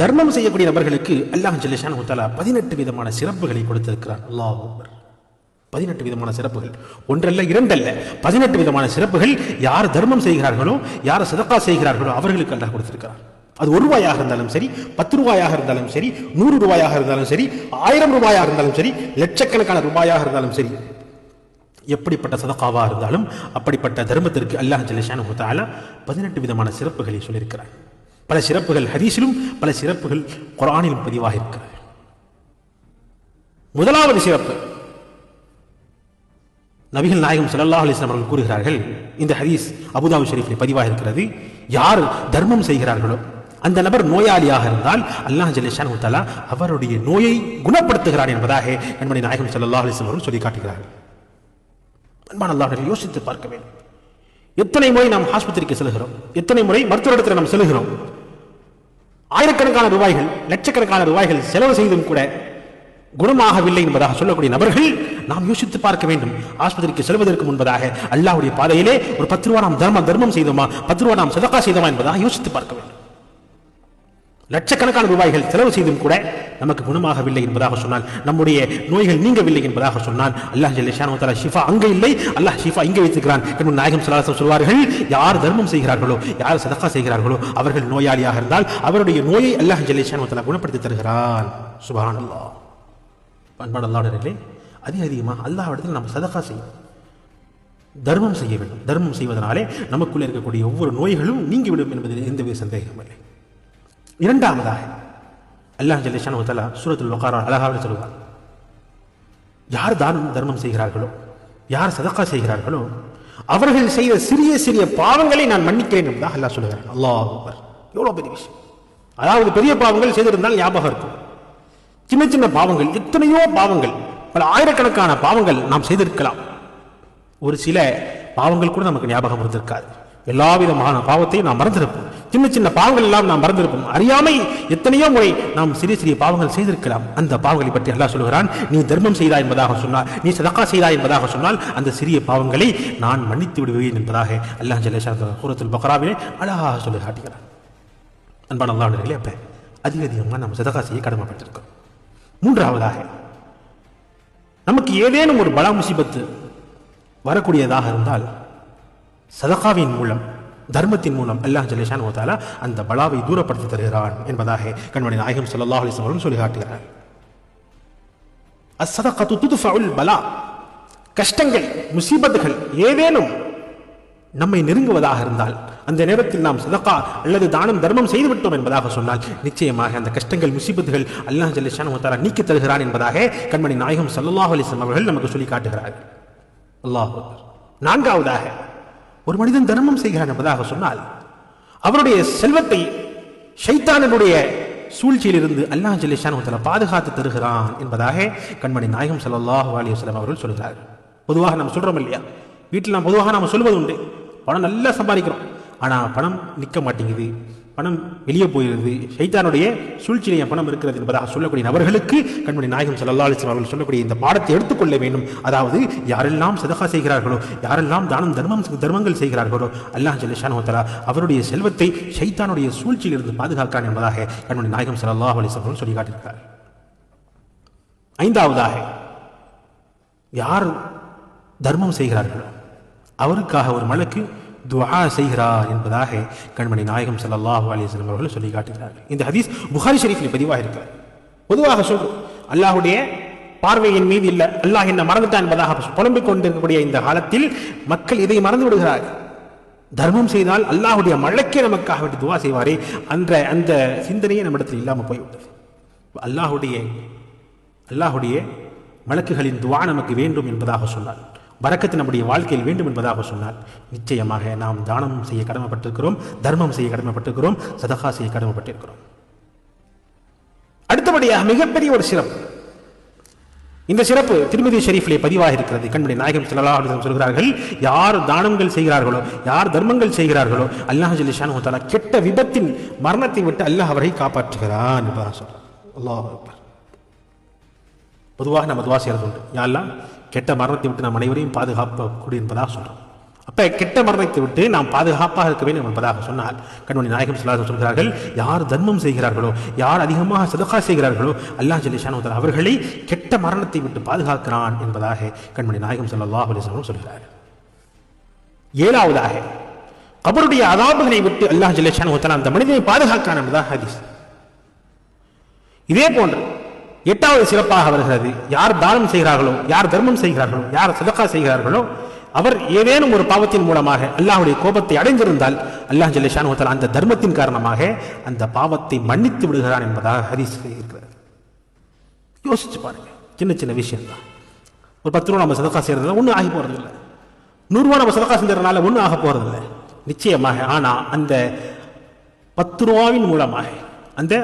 தர்மம் செய்யக்கூடிய நபர்களுக்கு அல்லாஹ் ஜல்லேஷான் முத்தாலா பதினெட்டு விதமான சிறப்புகளை கொடுத்திருக்கிறான் அல்லாஹ் பதினெட்டு விதமான சிறப்புகள். ஒன்றல்ல இரண்டல்ல. பதினெட்டு விதமான சிறப்புகள் யார் தர்மம் செய்கிறார்களோ யார் சதக்கா செய்கிறார்களோ அவர்களுக்கு அல்லாஹ் கொடுத்திருக்கிறார். அது ஒரு ரூபாயாக இருந்தாலும் சரி பத்து ரூபாயாக இருந்தாலும் சரி நூறு ரூபாயாக இருந்தாலும் சரி ஆயிரம் ரூபாயாக இருந்தாலும் சரி லட்சக்கணக்கான ரூபாயாக இருந்தாலும் சரி எப்படிப்பட்ட சதக்காவாக இருந்தாலும் அப்படிப்பட்ட தர்மத்திற்கு அல்லாஹ் ஜல்லேஷான் முத்தாலா பதினெட்டு விதமான சிறப்புகளை சொல்லியிருக்கிறார். பல சிறப்புகள் ஹதீஸிலும் பல சிறப்புகள் குரானிலும் பதிவாக இருக்கிறது. முதலாவது சிறப்பு. நபிகள் நாயகம் சல்லா அலிஸ்லாம் அவர்கள் கூறுகிறார்கள் இந்த ஹதீஸ் அபுதாபு ஷெரீஃபில் பதிவாக இருக்கிறது. யார் தர்மம் செய்கிறார்களோ அந்த நபர் நோயாளியாக இருந்தால் அல்லாஹ் ஜல்லேஷான் உத்தாலா அவருடைய நோயை குணப்படுத்துகிறார் என்பதாக நண்பனை நாயகம் சல்லா அலிஸ்லாம் அவர்கள் சொல்லி காட்டுகிறார்கள் அன்பான அல்லாஹர்கள் யோசித்து பார்க்க வேண்டும். எத்தனை முறை நாம் ஆஸ்பத்திரிக்கு செல்கிறோம் எத்தனை முறை மருத்துவ இடத்தில் நாம் செல்கிறோம் ஆயிரக்கணக்கான ரூபாய்கள் லட்சக்கணக்கான ரூபாய்கள் செலவு செய்தும் கூட குணமாகவில்லை என்பதாக சொல்லக்கூடிய நபர்கள் நாம் யோசித்து பார்க்க வேண்டும். ஆஸ்பத்திரிக்கு செல்வதற்கு முன்பதாக அல்லாவுடைய பாதையிலே ஒரு பத்து ரூபா நாம் தர்மம் தர்மம் செய்தோமா? பத்து ரூபா நாம் சதக்கா செய்தோமா என்பதாக யோசித்து பார்க்க வேண்டும். லட்சக்கணக்கான ரூபாய்கள் செலவு செய்தும் கூட நமக்கு குணமாகவில்லை என்பதாக சொன்னால் நம்முடைய நோய்கள் நீங்கவில்லை என்பதாக சொன்னால் அல்லாஹ் ஜல்லிஷானு தஆலா ஷிஃபா அங்கே இல்லை அல்லாஹ் ஷிஃபா இங்கே வைத்திருக்கிறான் என்று நாயகம் சலாசம் சொல்வார்கள். யார் தர்மம் செய்கிறார்களோ யார் சதக்கா செய்கிறார்களோ அவர்கள் நோயாளியாக இருந்தால் அவருடைய நோயை அல்லாஹ் ஜல்லிஷானு தஆலா குணப்படுத்தி தருகிறான். சுபான் அல்லா பண்பாடு அல்லாடர்களே அதிக அதிகமாக அல்லாஹ் இடத்துல நம்ம சதக்கா செய்யும் தர்மம் செய்ய வேண்டும். தர்மம் செய்வதனாலே நமக்குள்ளே இருக்கக்கூடிய ஒவ்வொரு நோய்களும் நீங்கிவிடும் என்பதில் எந்தவித சந்தேகமில்லை இல்லை. இரண்டாவதாக அல்லாஹ் ஜல்லிஷான் தலா சூரத்துல் வகாரா அழகாக சொல்லுவார். யார் தானம் தர்மம் செய்கிறார்களோ யார் சதக்கா செய்கிறார்களோ அவர்கள் செய்த சிறிய சிறிய பாவங்களை நான் மன்னிக்கிறேன் என்பதாக அல்லாஹ் சொல்லுகிறார். அல்லாஹ் எவ்வளோ பெரிய விஷயம். அதாவது பெரிய பாவங்கள் செய்திருந்தால் ஞாபகம் இருக்கும். சின்ன சின்ன பாவங்கள் எத்தனையோ பாவங்கள் பல ஆயிரக்கணக்கான பாவங்கள் நாம் செய்திருக்கலாம். ஒரு சில பாவங்கள் கூட நமக்கு ஞாபகம் இருந்திருக்காது. எல்லா விதமான பாவத்தையும் நாம் மறந்திருப்போம். சின்ன சின்ன பாவங்கள் எல்லாம் நாம் மறந்திருப்போம். அறியாமை எத்தனையோ முறை நாம் சிறிய சிறிய பாவங்கள் செய்திருக்கலாம். அந்த பாவங்களை பற்றி அல்லாஹ் சொல்கிறான் நீ தர்மம் செய்தா என்பதாக சொன்னால் நீ சதக்கா செய்தா என்பதாக சொன்னால் அந்த சிறிய பாவங்களை நான் மன்னித்து விடுவேன் என்பதாக அல்லாஹ் ஜல்லேஷா கூரத்தில் பக்ராவிலே அழகாக சொல்லி காட்டுகிறான். அன்பான அல்லாஹர்களே அப்ப அதிக அதிகமாக நம்ம சதக்கா செய்ய கடமைப்பட்டிருக்கோம். மூன்றாவதாக நமக்கு ஏதேனும் ஒரு பலா முசிபத்து வரக்கூடியதாக இருந்தால் சதகாவின் மூலம் தர்மத்தின் மூலம் அல்லாஹ் ஜலேஷான் ஓதாலா அந்த பலாவை தூரப்படுத்தி தருகிறான் என்பதாக கண்மணி நாயகம் ஸல்லல்லாஹு அலைஹி சொல்லி காட்டுகிறார். அஸ்ஸதகத்து துத்ஃபஉல் பலா. கஷ்டங்கள் முசீபத்துகள் ஏதேனும் நம்மை நெருங்குவதாக இருந்தால் அந்த நேரத்தில் நாம் சதக்கா அல்லது தானம் தர்மம் செய்துவிட்டோம் என்பதாக சொன்னால் நிச்சயமாக அந்த கஷ்டங்கள் முசீபத்துகள் அல்லாஹ் ஜல்லேஷான் முத்தாரா நீக்கி தருகிறான் என்பதாக கண்மணி நாயகம் சல்லாஹ் அலிஸ்லாம் அவர்கள் நமக்கு சொல்லி காட்டுகிறார் அல்லாஹ் நான்காவதாக ஒரு மனிதன் தர்மம் செய்கிறான் என்பதாக சொன்னால் அவருடைய செல்வத்தை ஷைத்தானினுடைய சூழ்ச்சியிலிருந்து அல்லாஹ் ஜல்லிஷான் பாதுகாத்து தருகிறான் என்பதாக கண்மணி நாயகம் ஸல்லல்லாஹு அலைஹி வஸல்லம் அவர்கள் சொல்கிறார்கள். பொதுவாக நம்ம சொல்றோம் இல்லையா? வீட்டில் நாம் பொதுவாக நாம் சொல்வது உண்டு பணம் நல்லா சம்பாதிக்கிறோம். ஆனால் பணம் நிற்க மாட்டேங்குது. பணம் வெளியே போயிருது சைத்தானுடைய சூழ்ச்சியில் என் பணம் இருக்கிறது என்பதாக சொல்லக்கூடிய நபர்களுக்கு கண்மணி நாயகம் ஸல்லல்லாஹு அலைஹி அவர்கள் சொல்லக்கூடிய இந்த பாடத்தை எடுத்துக்கொள்ள வேண்டும். அதாவது யாரெல்லாம் சதகா செய்கிறார்களோ யாரெல்லாம் தானம் தர்மம் தர்மங்கள் செய்கிறார்களோ அல்லாஹ் ஜல்லிஷானு அவருடைய செல்வத்தை சைத்தானுடைய சூழ்ச்சியிலிருந்து பாதுகாக்கிறான் என்பதாக கண்மணி நாயகம் ஸல்லல்லாஹு அலைஹி அவர்கள் சொல்லி காட்டியிருக்கிறார் ஐந்தாவதாக யார் தர்மம் செய்கிறார்களோ அவருக்காக ஒரு மலக்கு துவா செய்கிறார் என்பதாக கண்மணி நாயகம் சல்லாஹூ அலிஸ்லம் அவர்கள் சொல்லி காட்டுகிறார்கள். இந்த ஹதீஸ் புகாரி ஷெரீஃபில் பதிவாக இருக்கிறார் பொதுவாக சொல்றோம் அல்லாஹுடைய பார்வையின் மீது இல்லை அல்லாஹ் என்ன மறந்துட்டான் என்பதாக புலம்பிக் கொண்டிருக்கக்கூடிய இந்த காலத்தில் மக்கள் இதை மறந்து விடுகிறார்கள். தர்மம் செய்தால் அல்லாஹுடைய மழைக்கே நமக்காக வேண்டி துவா செய்வாரே அந்த அந்த சிந்தனையே நம்மிடத்தில் இல்லாமல் போய்விட்டது. அல்லாஹுடைய அல்லாஹுடைய மலக்குகளின் துவா நமக்கு வேண்டும் என்பதாக சொன்னார். பரக்கத்து நம்முடைய வாழ்க்கையில் வேண்டும் என்பதாக சொன்னார். நிச்சயமாக நாம் தானம் செய்ய கடமைப்பட்டிருக்கிறோம் தர்மம் செய்ய கடமைப்பட்டிருக்கிறோம் சதகா செய்ய கடமைப்பட்டிருக்கிறோம். அடுத்தபடியாக மிகப்பெரிய ஒரு சிறப்பு. இந்த சிறப்பு திருமதி ஷெரீஃபிலே பதிவாக இருக்கிறது கண்ணுடைய நாயகம் ஸல்லல்லாஹு அலைஹி சொல்கிறார்கள் யார் தானங்கள் செய்கிறார்களோ யார் தர்மங்கள் செய்கிறார்களோ அல்லாஹ் ஜல்லிஷானு தஆலா கெட்ட விபத்தின் மரணத்தை விட்டு அல்லாஹ் அவரை காப்பாற்றுகிறான் என்பதாக சொல்றார். அல்லாஹ் பொதுவாக நம்ம துவா செய்கிறது உண்டு யாரெல்லாம்? கெட்ட மரணத்தை விட்டு நாம் அனைவரையும் பாதுகாப்பக்கூடிய என்பதாக சொல்றோம். அப்ப கெட்ட மரணத்தை விட்டு நாம் பாதுகாப்பாக இருக்க வேண்டும் என்பதாக சொன்னால் கண்மணி நாயகம் சொல்லாத சொல்கிறார்கள் யார் தர்மம் செய்கிறார்களோ யார் அதிகமாக சதுகா செய்கிறார்களோ அல்லாஹ் ஜல்லிஷான் அவர்களை கெட்ட மரணத்தை விட்டு பாதுகாக்கிறான் என்பதாக கண்மணி நாயகம் ஸல்லல்லாஹு அலிஸ்லாம் சொல்கிறார். ஏழாவதாக கபருடைய அதாபுகளை விட்டு அல்லாஹ் ஜல்லிஷான் அந்த மனிதனை பாதுகாக்கிறான் என்பதாக ஹதீஸ். இதே போன்று எட்டாவது சிறப்பாக வருகிறது. யார் தானம் செய்கிறார்களோ யார் தர்மம் செய்கிறார்களோ யார் சதக்கா செய்கிறார்களோ அவர் ஏதேனும் ஒரு பாவத்தின் மூலமாக அல்லாஹுடைய கோபத்தை அடைந்திருந்தால் அல்லாஹ் ஜல்லிஷான் அந்த தர்மத்தின் காரணமாக அந்த பாவத்தை மன்னித்து விடுகிறான் என்பதாக ஹரிஸ் இருக்கிறார் யோசிச்சு பாருங்க. சின்ன சின்ன விஷயம் தான் ஒரு பத்து ரூபா நம்ம சதக்கா செய்யறதுல ஒன்றும் ஆகி போறது இல்லை நூறுரூவா நம்ம சதக்கா செஞ்சதுனால ஒன்றும் ஆக போறதில்லை. நிச்சயமாக ஆனால் அந்த பத்து ரூபாவின் மூலமாக அந்த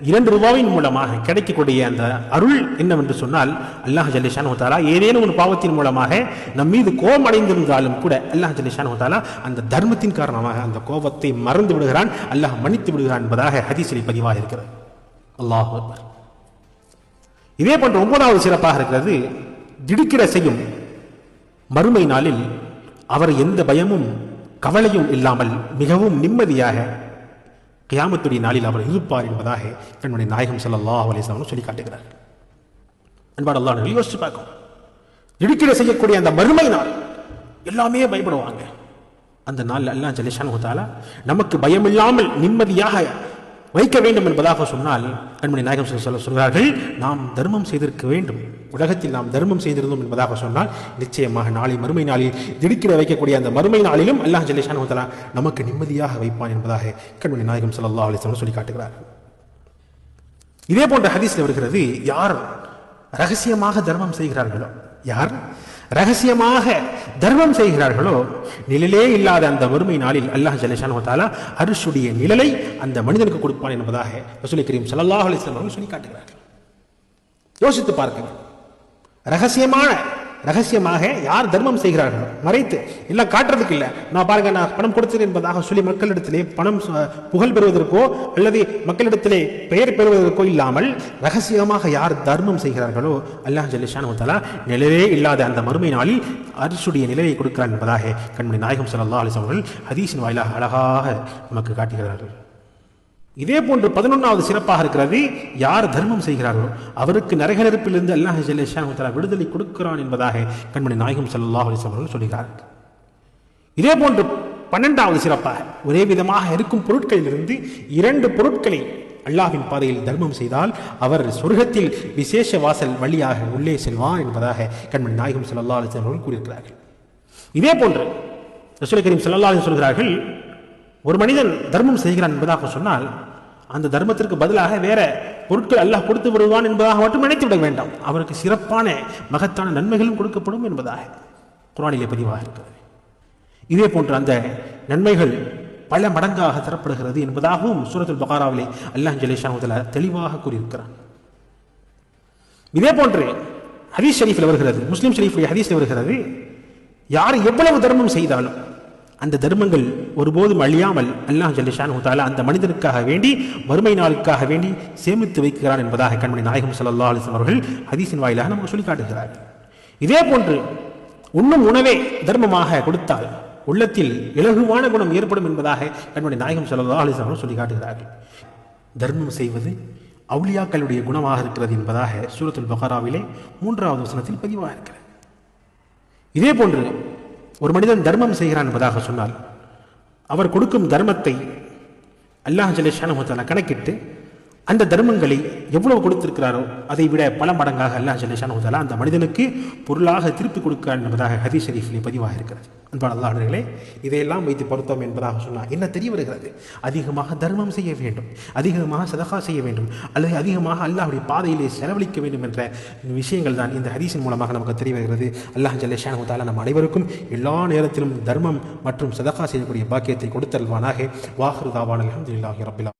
இரண்டு ரூபாவின் மூலமாக கிடைக்கக்கூடிய அந்த அருள் என்னவென்று சொன்னால் அல்லாஹ் ஜல்லிஷான் ஹோத்தாலா ஏதேனும் ஒரு பாவத்தின் மூலமாக நம் மீது கோபம் அடைந்திருந்தாலும் கூட அல்லாஹ் ஜல்லிஷான் ஹோத்தாலா அந்த தர்மத்தின் காரணமாக அந்த கோபத்தை மறந்து விடுகிறான் அல்லாஹ் மன்னித்து விடுகிறான் என்பதாக ஹதீஸில் பதிவாக இருக்கிறது. அல்லாஹ் இதே போன்ற ஒன்பதாவது சிறப்பாக இருக்கிறது திடுக்கிட செய்யும் மறுமை நாளில் அவர் எந்த பயமும் கவலையும் இல்லாமல் மிகவும் நிம்மதியாக கியாமத்துடைய நாளில் அவர் இருப்பார் என்பதாக தன்னுடைய நாயகம் செல்லல்லா அலைஹி சொல்லி காட்டுகிறார் அன்பான அல்லாஹ் யோசிச்சு பார்க்கும் திடுக்கிட செய்யக்கூடிய அந்த மறுமை நாள் எல்லாமே பயப்படுவாங்க. அந்த நாள் எல்லாம் ஜல்லிஷான் தாலா நமக்கு பயமில்லாமல் நிம்மதியாக வைக்க வேண்டும் என்பதாக சொன்னால் கண்மணி நாயகம் சொல்ல சொல்கிறார்கள் நாம் தர்மம் செய்திருக்க வேண்டும். உலகத்தில் நாம் தர்மம் செய்திருந்தோம் என்பதாக சொன்னால் நிச்சயமாக நாளை மறுமை நாளில் திடுக்கிட வைக்கக்கூடிய அந்த மறுமை நாளிலும் அல்லாஹ் ஜல்லிஷான் தாலா நமக்கு நிம்மதியாக வைப்பான் என்பதாக கண்மணி நாயகம் ஸல்லல்லாஹு அலைஹி சொல்லி காட்டுகிறார் இதே போன்ற ஹதீஸில் வருகிறது யார் ரகசியமாக தர்மம் செய்கிறார்களோ யார்? ரகசியமாக தர்மம் செய்கிறார்களோ நிழலே இல்லாத அந்த வறுமை நாளில் அல்லாஹ் ஜல்லிஷான் தாலா அரிசுடைய நிழலை அந்த மனிதனுக்கு கொடுப்பான் என்பதாக ரசூலை கரீம் சல்லாஹ் அலிஸ்லாம் அவர்கள் சொல்லி காட்டுகிறார்கள் யோசித்து பார்க்க ரகசியமான ரகசியமாக யார் தர்மம் செய்கிறார்களோ மறைத்து இல்லை காட்டுறதுக்கு இல்லை. நான் பாருங்க நான் பணம் கொடுத்தேன் என்பதாக சொல்லி மக்களிடத்திலே பணம் புகழ் பெறுவதற்கோ அல்லது மக்களிடத்திலே பெயர் பெறுவதற்கோ இல்லாமல் ரகசியமாக யார் தர்மம் செய்கிறார்களோ அல்லாஹ் ஜல்லிஷான் தலா நிலவே இல்லாத அந்த மறுமை நாளில் அரிசுடைய நிலையை கொடுக்கிறார் என்பதாக கண்மணி நாயகம் சல்லா அலைஹி வஸல்லம் அவர்கள் ஹதீஸின் வாயிலாக அழகாக நமக்கு காட்டுகிறார்கள். இதே போன்று பதினொன்றாவது சிறப்பாக இருக்கிறது யார் தர்மம் செய்கிறார்களோ அவருக்கு நரகநெருப்பிலிருந்து அல்லாஹ் ஜல்லேஷான் விடுதலை கொடுக்கிறான் என்பதாக கண்மணி நாயகம் ஸல்லல்லாஹு அலைஹி அவர்கள் சொல்கிறார்கள். இதே போன்று பன்னெண்டாவது சிறப்பாக ஒரே விதமாக இருக்கும் பொருட்களிலிருந்து இரண்டு பொருட்களை அல்லாஹின் பாதையில் தர்மம் செய்தால் அவர் சொர்க்கத்தில் விசேஷ வாசல் வழியாக உள்ளே செல்வான் என்பதாக கண்மணி நாயகம் சல்லா அலைஹி அவர்கள் கூறியிருக்கிறார்கள். இதே போன்று ரசூல் கரீம் சல்லா அலி சொல்கிறார்கள் ஒரு மனிதன் தர்மம் செய்கிறான் என்பதாக சொன்னால் அந்த தர்மத்திற்கு பதிலாக வேற பொருட்கள் அல்லாஹ் கொடுத்து விடுவான் என்பதாக மட்டும் நினைத்து விட வேண்டாம். அவருக்கு சிறப்பான மகத்தான நன்மைகளும் கொடுக்கப்படும் என்பதாக குரானிலே பதிவாக இருக்கிறது. இதே போன்று அந்த நன்மைகள் பல மடங்காக தரப்படுகிறது என்பதாகவும் சூரத்துல் பகாராவிலே அல்லாஹ் ஜலேஷான் தெளிவாக கூறியிருக்கிறான். இதே போன்று ஹதீஸ் ஷரீஃபில் வருகிறது முஸ்லீம் ஷரீஃபுடைய ஹதீஸில் வருகிறது யார் எவ்வளவு தர்மம் செய்தாலும் அந்த தர்மங்கள் ஒருபோதும் அழியாமல் அல்லாஹ் ஜல்லிஷான் தாலா அந்த மனிதனுக்காக வேண்டி வறுமை நாளுக்காக வேண்டி சேமித்து வைக்கிறான் என்பதாக கண்மணி நாயகம் சல்லா அலைஹி அவர்கள் ஹதீஸின் வாயிலாக நமக்கு சொல்லி இதே போன்று உண்ணும் உணவே தர்மமாக கொடுத்தால் உள்ளத்தில் இலகுவான குணம் ஏற்படும் என்பதாக கண்மணி நாயகம் சல்லா அலைஹி அவர்கள் சொல்லி காட்டுகிறார்கள். தர்மம் செய்வது அவுளியாக்களுடைய குணமாக இருக்கிறது என்பதாக சூரத்துல் பகாராவிலே மூன்றாவது வசனத்தில் பதிவாக இருக்கிறது இதே போன்று ஒரு மனிதன் தர்மம் செய்கிறான் என்பதாக சொன்னால் அவர் கொடுக்கும் தர்மத்தை அல்லாஹ் ஜல்லேஷான கணக்கிட்டு அந்த தர்மங்களை எவ்வளவு கொடுத்திருக்கிறாரோ அதை விட பல மடங்காக அல்லாஹ் ஜல்லேஷான அந்த மனிதனுக்கு பொருளாக திருப்பி கொடுக்கிறார் என்பதாக ஹதீஸ் ஷரீஃபிலே பதிவாக இருக்கிறது அன்பான அல்லாடர்களே இதையெல்லாம் வைத்து பொருத்தம் என்பதாக சொன்னால் என்ன தெரிய வருகிறது? அதிகமாக தர்மம் செய்ய வேண்டும் அதிகமாக சதகா செய்ய வேண்டும் அல்லது அதிகமாக அல்லாஹுடைய பாதையிலே செலவழிக்க வேண்டும் என்ற விஷயங்கள் தான் இந்த ஹதீஸின் மூலமாக நமக்கு தெரிய வருகிறது. அல்லாஹ் ஜல்லேஷான உதாலா நம் அனைவருக்கும் எல்லா நேரத்திலும் தர்மம் மற்றும் சதகா செய்யக்கூடிய பாக்கியத்தை கொடுத்தல்வானாக வாஹ்ருதாவான அலமதுல்லாஹி ரபிலா